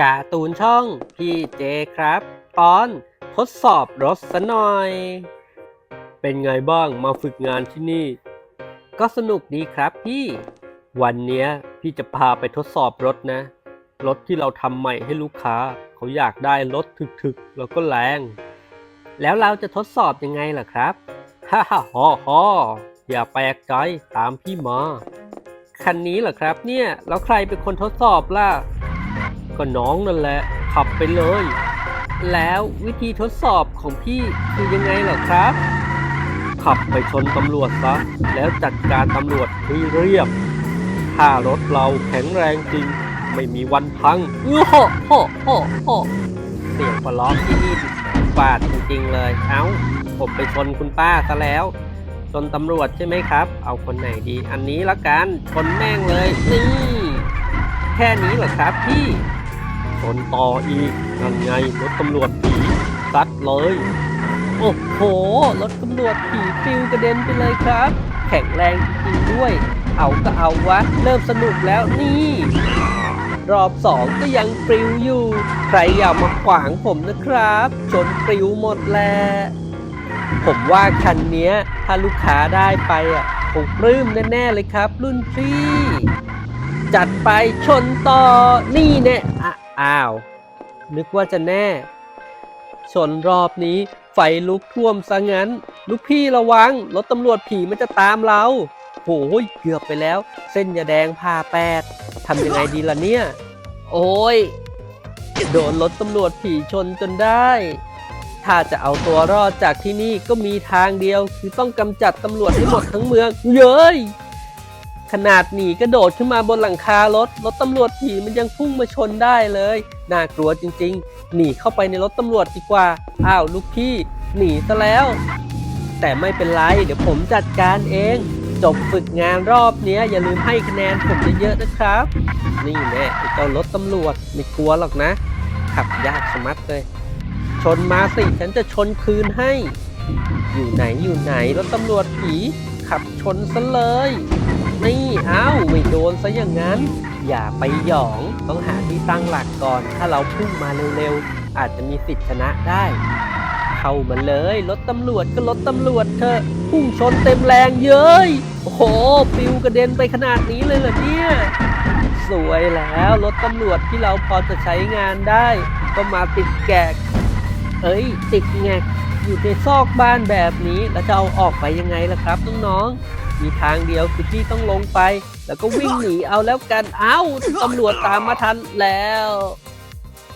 การ์ตูนช่องพี่เจครับ ตอนทดสอบรถสะหน่อย เป็นไงบ้างมาฝึกงานที่นี่ ก็สนุกดีครับพี่ วันเนี้ยพี่จะพาไปทดสอบรถนะ รถที่เราทำใหม่ให้ลูกค้า เขาอยากได้รถถึกๆ แล้วก็แรง แล้วเราจะทดสอบยังไงล่ะครับฮ่าฮ่าฮอฮออย่าแปลกใจตามพี่มา คันนี้เหรอครับเนี่ย แล้วใครเป็นคนทดสอบล่ะ ก็น้องนั่นแหละ ขับไปเลย แล้ววิธีทดสอบของพี่คือยังไงเหรอครับ ขับไปชนตำรวจซะ แล้วจัดการตำรวจให้เรียบ ถ้ารถเราแข็งแรงจริง ไม่มีวันพังโอ้โหโหโหโหเสียงปล้อที่นี่ฟาดจริงๆเลย เอ้า ผมไปชนคุณป้าซะแล้วชนตำรวจใช่ไหมครับ เอาคนไหนดี อันนี้ละกัน ชนแม่งเลย นี่ แค่นี้เหรอครับพี่ ชนต่ออีกนั่นไงรถตำรวจผีซัดเลย โอ้โห รถตำรวจผีปิวกระเด็นไปเลยครับ แข็งแรงจริงด้วย เอาก็เอาวะ เริ่มสนุกแล้วนี่ รอบสองก็ยังปลิวอยู่ ใครอย่ามาขวางผมนะครับ ชนปลิวหมดแหละผมว่าคันนี้ถ้าลูกค้าได้ไปอะคงปลื้มแน่ๆเลยครับ รุ่นพี่ จัดไปชนต่อนี่แน่อะ อ้าว นึกว่าจะแน่ ชนรอบนี้ไฟลุกท่วมซะงั้น ลูกพี่ระวัง รถตำรวจผีมันจะตามเราโอ้ยเกือบไปแล้ว เส้นยาแดงผ่าแปดทำยังไงดีล่ะเนี่ย โอ้ย โดนรถตำรวจผีชนจนได้ ถ้าจะเอาตัวรอดจากที่นี่ก็มีทางเดียว คือต้องกำจัดตำรวจให้หมดทั้งเมือง เย้ย ขนาดหนีกระโดดขึ้นมาบนหลังคารถ รถตำรวจผีมันยังพุ่งมาชนได้เลย น่ากลัวจริงๆ หนีเข้าไปในรถตำรวจดีกว่า อ้าวลูกพี่ หนีซะแล้ว แต่ไม่เป็นไรเดี๋ยวผมจัดการเอง จบฝึกงานรอบนี้อย่าลืมให้คะแนนผมเยอะๆนะครับ นี่แน่ไอ้เจ้ารถตำรวจไม่กลัวหรอกนะ ขับยากชะมัดเลย ชนมาสิฉันจะชนคืนให้ อยู่ไหนอยู่ไหนรถตำรวจผีขับชนซะเลย นี่อ้าวไม่โดนซะอย่างนั้น อย่าไปหยอง ต้องหาที่ตั้งหลักก่อน ถ้าเราพุ่งมาเร็วๆ อาจจะมีสิทธิชนะได้ เข้ามาเลยรถตำรวจก็รถตำรวจเถอะพุ่งชนเต็มแรงเย้ยโอ้โหปิวกระเด็นไปขนาดนี้เลยเหรอเนี่ยสวยแล้วรถตำรวจที่เราพอจะใช้งานได้ ก็มาติดแกก เอ้ย ติดแงกอยู่ในซอกบ้านแบบนี้แล้วจะเอาออกไปยังไงล่ะครับน้องๆ มีทางเดียวคือพี่ต้องลงไป แล้วก็วิ่งหนีเอาแล้วกัน เอ้าตำรวจตามมาทันแล้ว